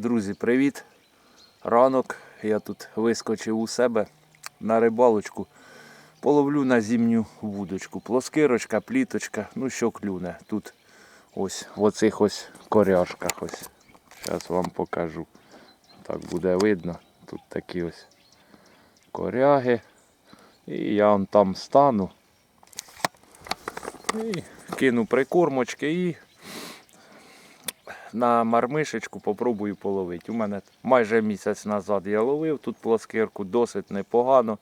Друзі, привіт! Ранок. Я тут вискочив у себе на рибалочку. Половлю на зимню вудочку. Плоскирочка, пліточка, ну що клюне. Тут ось в оцих ось коряшках. Ось. Зараз вам покажу. Так буде видно. Тут такі ось коряги. І я там стану. І кину прикормочки і на мармишечку попробую половити. У мене майже місяць назад я ловив тут плоскирку, досить непогано,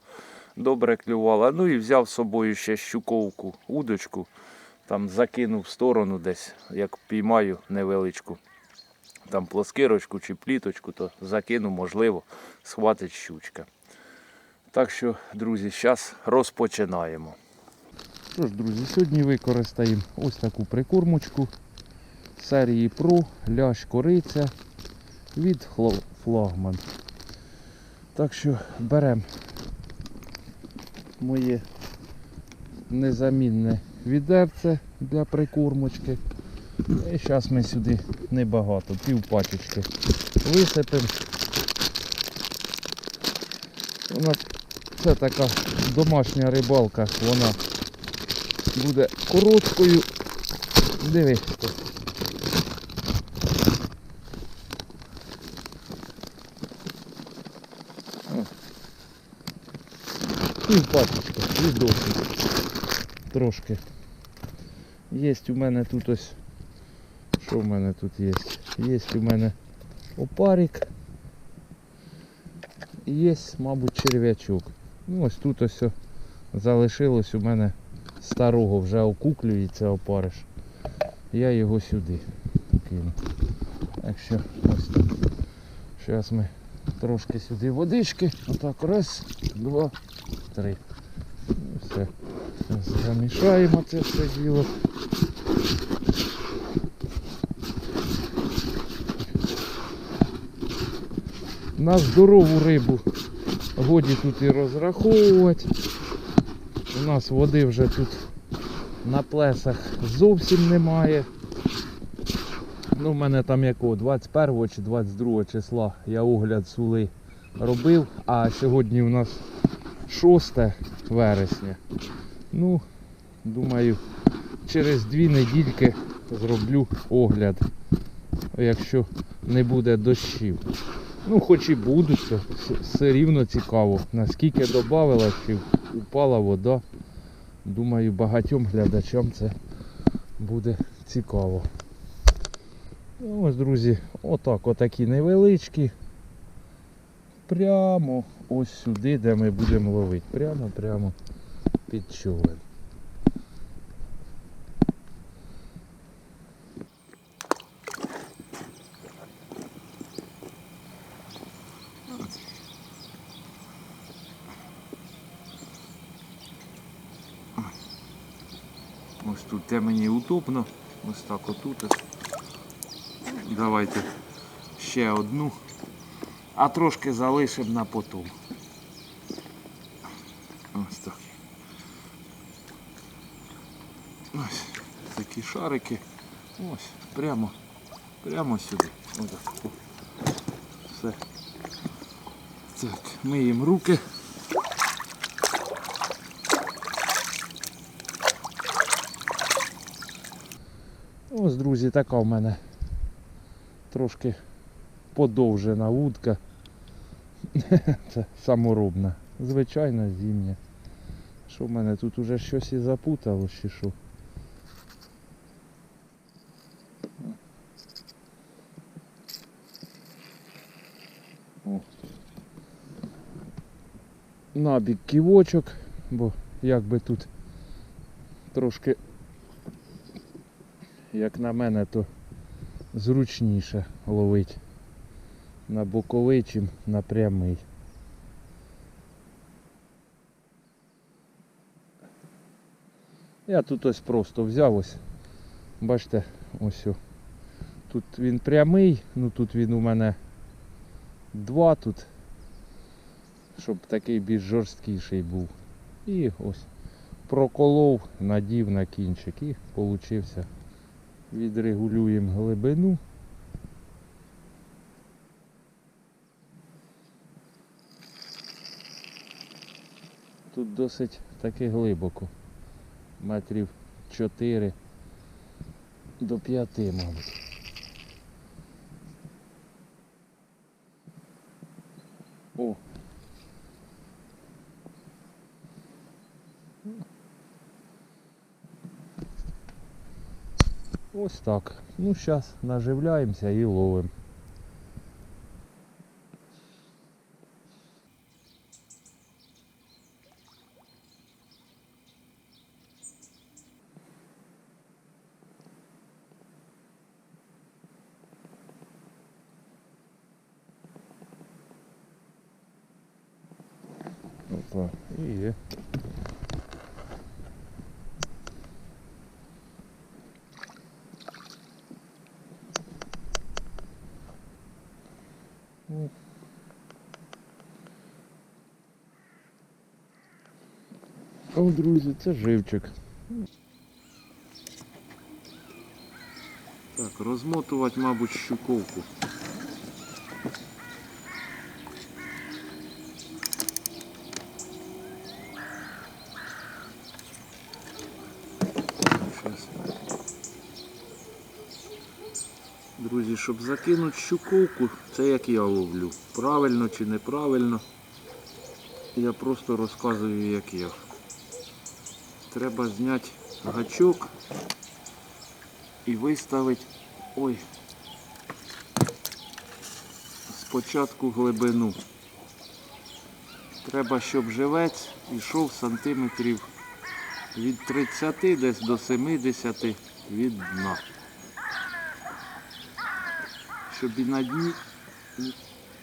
добре клювала. Ну і взяв з собою ще щуковку, удочку, там закинув в сторону десь, як піймаю невеличку. Там плоскирочку чи пліточку, то закину, можливо, схватить щучка. Так що, друзі, зараз розпочинаємо. Що ж, друзі, сьогодні використаємо ось таку прикормочку серії Pro лящ кориця від флагман. Так що беремо моє незамінне відерце для прикормочки. І зараз ми сюди небагато, пів пачечки висипемо. Це така домашня рибалка, вона буде короткою. Дивись. Пів пачечка, і досить. Трошки. Є у мене тут ось. Що в мене тут є? Є у мене опарик. І Є, мабуть, черв'ячок. Ну ось тут ось залишилось у мене старого вже окуклюється опариш. Я його сюди кину. Так що ось так. Зараз ми трошки сюди водички. Отак раз, два, три. Все. Замішаємо це все діло. На здорову рибу годі тут і розраховувати. У нас води вже тут на плесах зовсім немає. Ну, в мене там якого 21 чи 22 числа я огляд сули робив, а сьогодні у нас 6 вересня. Ну, думаю, через дві недільки зроблю огляд, якщо не буде дощів. Ну, хоч і будуть, все рівно цікаво, наскільки додавила, чи упала вода. Думаю, багатьом глядачам це буде цікаво. Ну, ось, друзі, отак, отакі невеличкі. Прямо ось сюди, де ми будемо ловити. Прямо, прямо під човен. Ось тут де мені удобно. Ось так отут. Давайте ще одну. А трошки залишимо на потом. Ось так. Ось такі шарики. Ось, прямо, прямо сюди. Ось так. Все. Так, миємо руки. Ось, друзі, така в мене трошки подовжена вудка. Це саморобна. Звичайно, зімня. Що в мене тут уже щось і запутало, чи що? О. Набік ківочок, бо як би тут трошки як на мене, то зручніше ловити на боковий, чим на прямий. Я тут ось просто взяв ось. Бачите, ось. о. Тут він прямий, ну тут він у мене два тут, щоб такий більш жорсткіший був. І ось проколов, надів на кінчик і получився. Відрегулюємо глибину. Тут досить таки глибоко. Метрів 4 до 5, мабуть. О. Ось так. Ну, зараз наживляємося і ловимо. Опа, і є. О, друзі, це живчик. Так, розмотувати, мабуть, щуковку. Щас. Друзі, щоб закинути щуковку, це як я ловлю. Правильно чи неправильно. Я просто розказую, як я. Треба зняти гачок і виставити ой, спочатку глибину. Треба, щоб живець йшов сантиметрів від 30 десь до 70 від дна. Щоб і на дні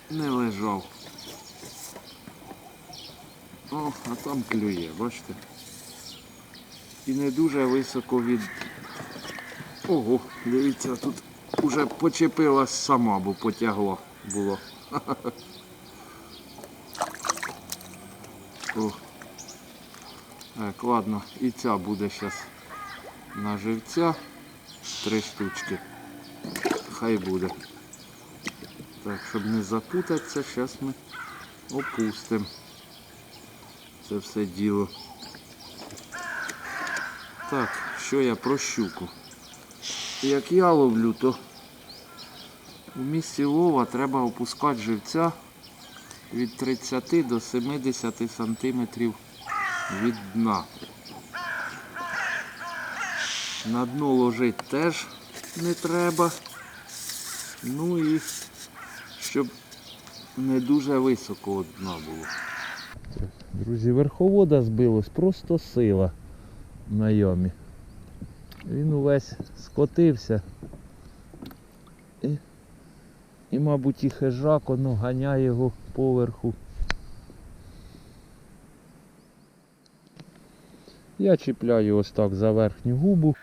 не лежав. О, а там клює, бачите? І не дуже високо від... Ого, дивіться, тут уже почепилась сама, бо потягло було. О. Так, ладно, і ця буде зараз на живця. Три штучки. Хай буде. Так, щоб не запутатися, зараз ми опустимо це все діло. Так, що я про щуку. Як я ловлю, то в місці лова треба опускати живця від 30 до 70 сантиметрів від дна. На дно ложити теж не треба. Ну і щоб не дуже високо дна було. Друзі, верховода збилось, просто сила на ямі. Він увесь скотився. І, і мабуть, і хижак, воно ганяє його поверху. Я чіпляю ось так за верхню губу.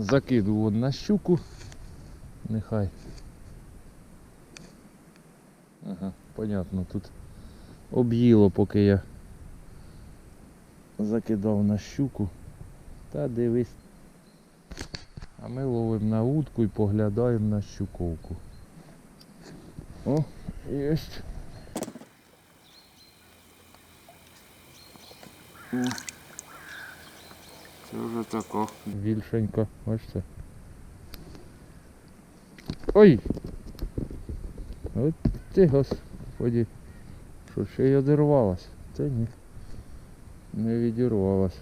Закидую на щуку. Нехай. Ага, понятно, тут об'їло, поки я закидав на щуку. Та дивись. А ми ловимо на утку і поглядаємо на щуковку. О, єсть. О. Це вже тако. Більшенько, бачите. Ой! От ти господі. Що ще й одірвалась? Це ні. Не відірвалась.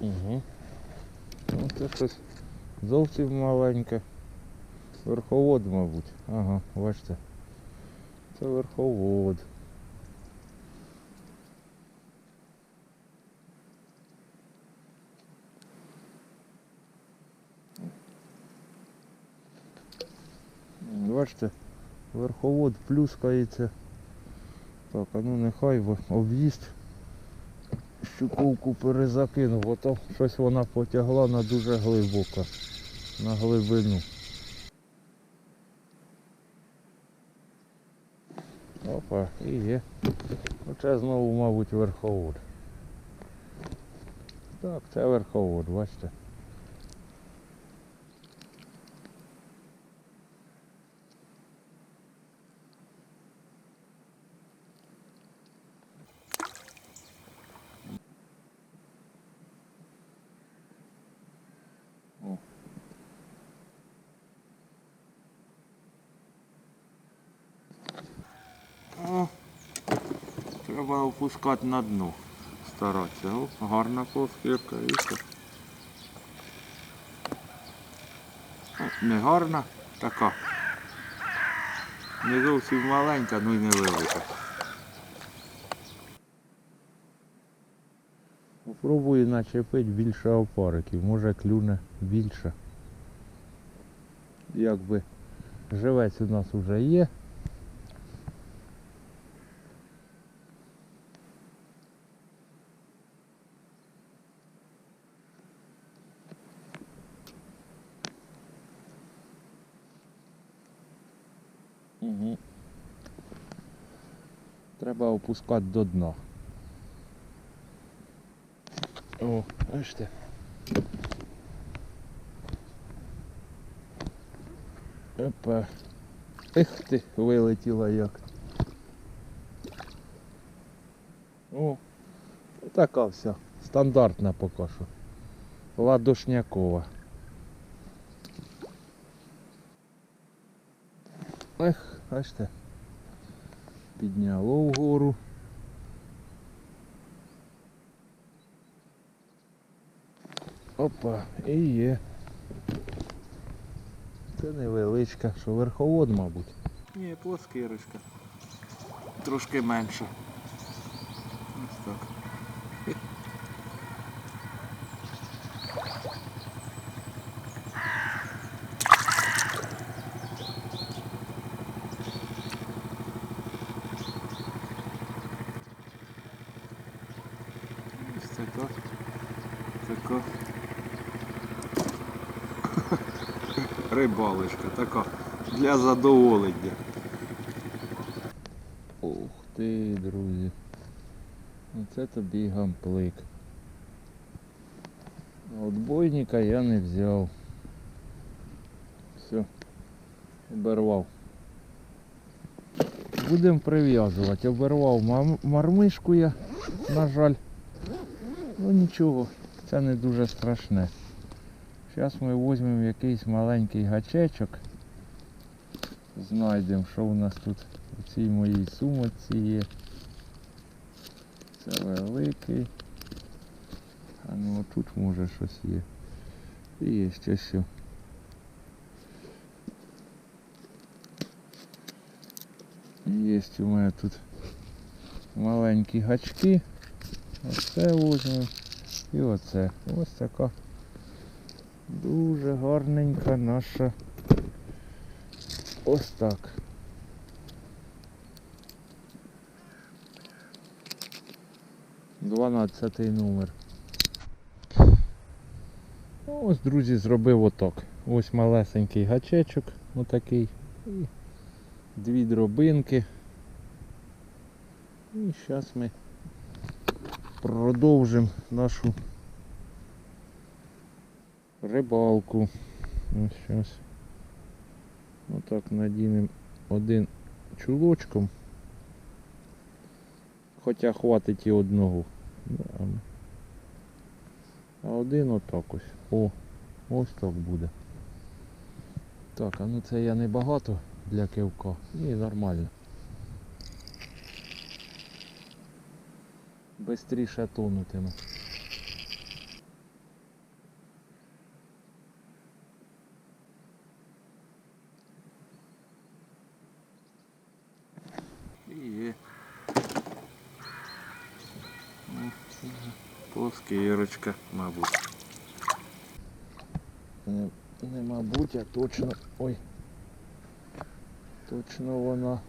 Угу. Ну, це щось зовсім маленьке. Верховод, мабуть. Ага, бачите. Це верховод. Бачите, верховод плюскається. Так, а ну нехай об'їзд щуковку перезакинув, бо то щось вона потягла на дуже глибоко, на глибину. Опа, і є. Оце знову, мабуть, верховод. Так, це верховод, бачите. Треба опускати на дно. Старатися. О, гарна плоскірка, і Не гарна, така. Не зовсім маленька, ну і не велика. Попробую начепити більше опариків, може клюне більше. Якби живець у нас вже є. Треба опускати до дна. О, бачите. Опа. Ех ти, вилетіла як. О, така вся. Стандартна поки що. Ладошнякова. Ех, бачите. Підняло вгору. Опа, і є. Це невеличка, що верховод, мабуть. Ні, плоскирочка. Трошки менша. Ось так. Ось така. Така. Рибалочка така для задоволення. Ух ти, друзі. Оце тобі гамплик. Отбойника я не взяв. Все, обервав. Будемо прив'язувати. Обервав мармишку я, на жаль. Ну нічого, це не дуже страшне. Зараз ми візьмемо якийсь маленький гачечок. Знайдемо, що у нас тут у цій моїй сумочці є. Це великий. А ну тут може щось є. І є ще що. Є у мене тут маленькі гачки. Оце візьмемо. І оце. Ось така дуже гарненька наша. Ось так. Дванадцятий номер. Ну, Ось, друзі, зробив отак. Ось малесенький гачечок, отакий. І дві дробинки. І зараз ми продовжимо нашу рибалку. Ось зараз. Отак надінемо один чулочком. Хоча хватить і одного. А один отак ось. О, ось так буде. Так, а ну це я не багато для кивка. Ні, нормально. Бистріше тонутиме. Є. Ну, це вже Плоскирочка, мабуть. Не, не мабуть, а точно. Ой. Точно вона.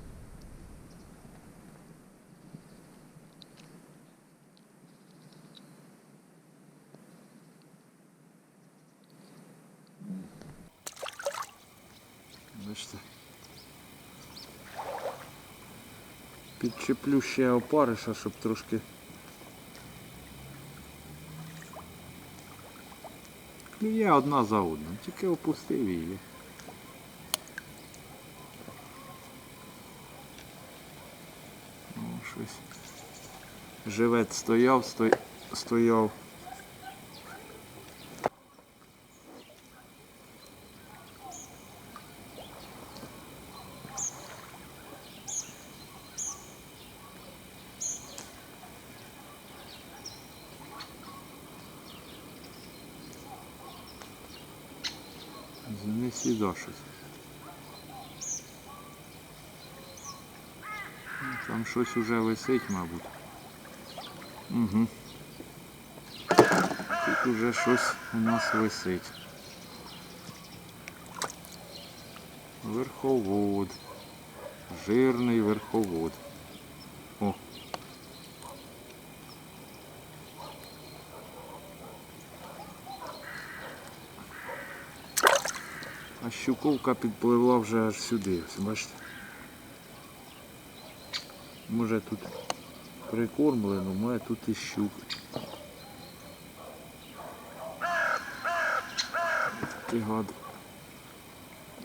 Бачите. Підчеплю ще опариша, щоб трошки. Клює одна за одну, тільки опустив її. Ну, щось. Живець стояв, стояв. Не сюди щось. Ну, Там щось уже висить, мабуть. Угу. Тут уже щось у нас висить. Верховод. Жирний верховод. Щуковка підпливла вже аж сюди, ось бачите. Може тут прикормлено, має тут і щук. Ти гад.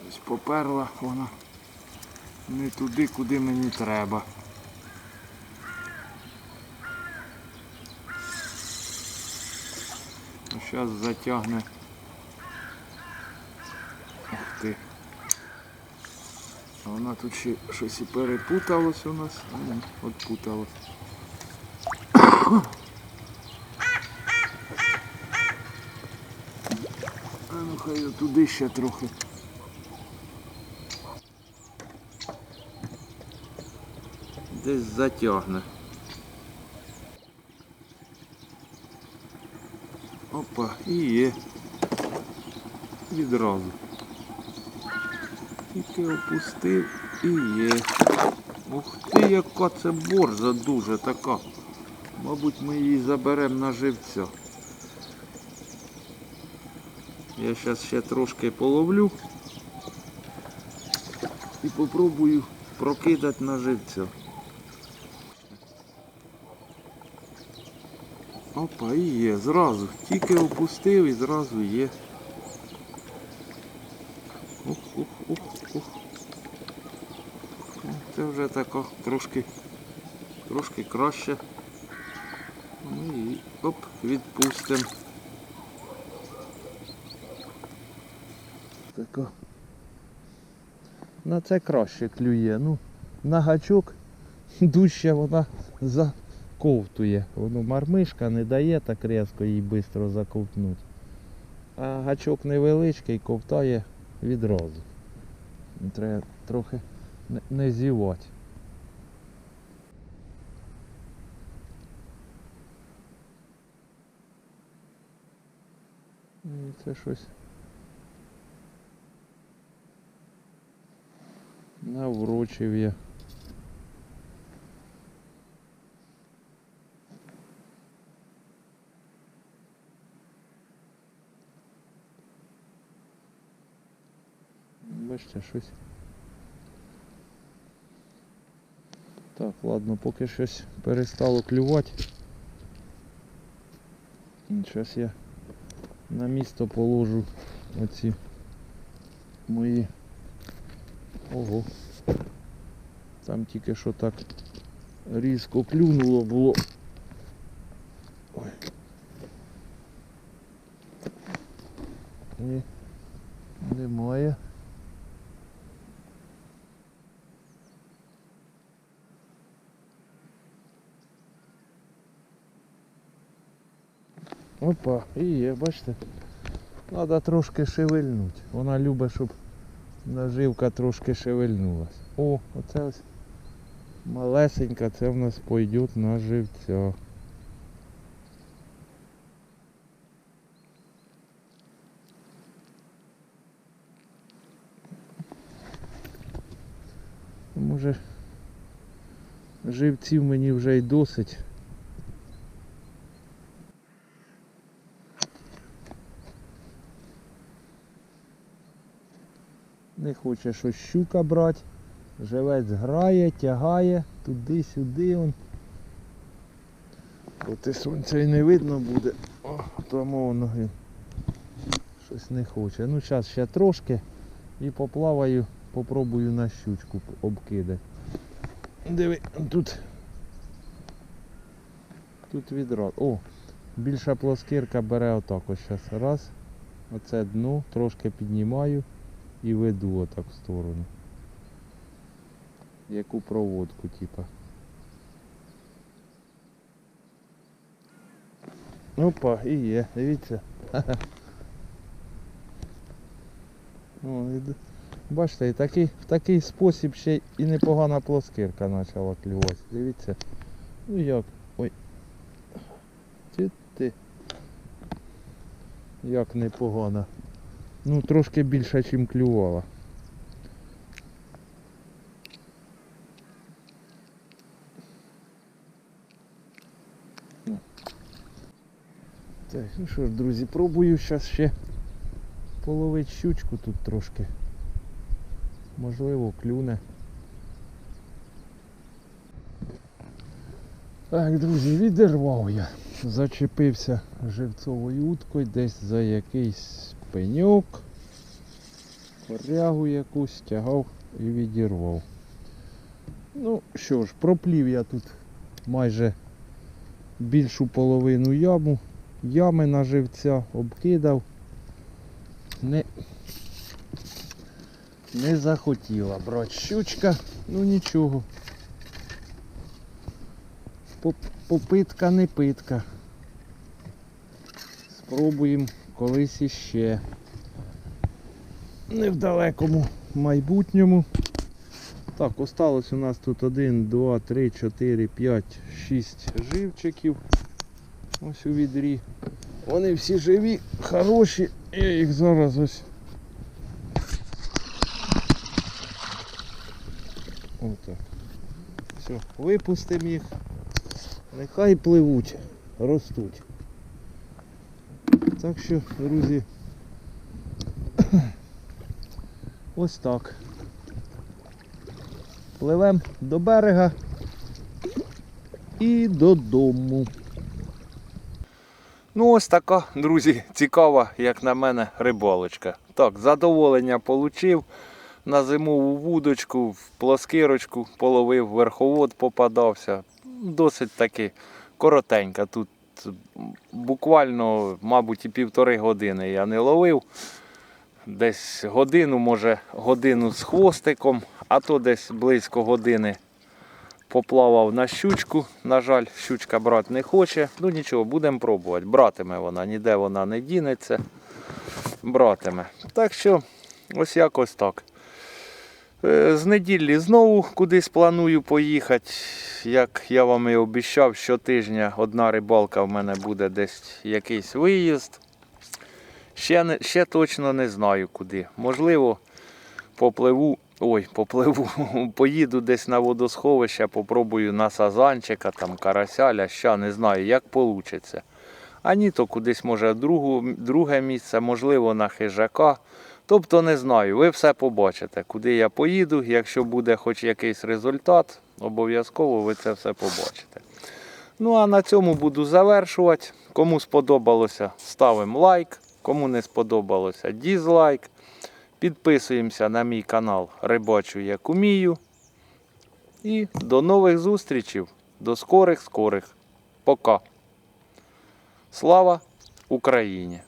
Ось поперла вона не туди, куди мені треба. Зараз затягне. Ух ти. А Вона тут ще щось і перепуталось у нас. А, ні, Отпуталось. А ну хай туди ще трохи. Десь затягне. Опа, і є. Відразу. Тільки опустив і є. Ух ти, яка це борза дуже така. Мабуть, ми її заберемо на живця. Я зараз ще трошки половлю і попробую прокидати на живця. Опа, і є, зразу. Тільки опустив і зразу є. Ух, ух, ух, ух. Ну, Це вже тако трошки, трошки краще. Ну і оп, відпустимо. Тако. На це краще клює. Ну, на гачок дужче вона заковтує. Воно мармишка не дає так різко їй швидко заковтнути. А гачок невеличкий, ковтає відразу. Треба трохи не, зівати. І Це щось. Наврочив я. Бачите, щось. Так, ладно, поки щось перестало клювати. Зараз я на місто положу оці мої. Ого. Там тільки що так різко клюнуло було. Опа, і є, бачите? Треба трошки шевельнути. Вона любить, щоб наживка трошки шевельнулась. О, оце ось малесенька, це в нас пойде на живця. Може живців мені вже й досить. Не хоче щось щука брати. Живець грає, тягає туди-сюди. Он. Проти сонця і не видно буде. О, тому воно щось не хоче. Ну зараз ще трошки і поплаваю, попробую на щучку обкидати. Диви, тут. Тут відрад. О, більша плоскирка бере отак ось зараз. Раз. Оце дно, трошки піднімаю і веду отак в сторону. Яку проводку, типа. Опа, і є, дивіться. О, Бачите, і такий, в такий спосіб ще і непогана плоскирка почала клювати. Дивіться. Ну як. Ой. Ти ти. Як непогано. Ну трошки більше, ніж клювала. Так, ну що ж, друзі, пробую зараз ще половити щучку тут трошки. Можливо, клюне. Так, друзі, відірвав я. Зачепився живцовою уткою десь за якийсь пеньок. Корягу якусь тягав і відірвав. Ну що ж, проплів я тут майже більшу половину яму. Ями на живця обкидав. Не, не захотіла брати щучка, ну нічого. Попитка не питка. Спробуємо колись іще. Не в далекому майбутньому. Так, осталось у нас тут 1, 2, 3, 4, 5, 6 живчиків. Ось у відрі. Вони всі живі, хороші. Я їх зараз ось. Отак. Все, випустимо їх. Нехай пливуть, ростуть. Так що, друзі, ось так. Пливемо до берега і додому. Ну ось така, друзі, цікава, як на мене, рибалочка. Так, задоволення отримав. На зимову вудочку, в плоскирочку половив, верховод попадався. Досить таки коротенька. Тут буквально, мабуть, і півтори години я не ловив. Десь годину, може, годину з хвостиком, а то десь близько години поплавав на щучку. На жаль, щучка брати не хоче. Ну нічого, будемо пробувати. Братиме вона, ніде вона не дінеться. Братиме. Так що, ось якось так. Е, З неділі знову кудись планую поїхати. Як я вам і обіцяв, щотижня одна рибалка в мене буде десь якийсь виїзд. Ще, не, ще точно не знаю куди. Можливо, попливу. Ой, попливу, поїду десь на водосховище, попробую на сазанчика, там карася, ляща, не знаю, як вийде. А ні, то кудись може другу, друге місце, можливо, на хижака. Тобто не знаю, ви все побачите, куди я поїду. Якщо буде хоч якийсь результат, обов'язково ви це все побачите. Ну а на цьому буду завершувати. Кому сподобалося, ставимо лайк. Кому не сподобалося, дізлайк. Підписуємося на мій канал Рибачу як умію. І до нових зустрічей. До скорих скорих. Пока. Слава Україні!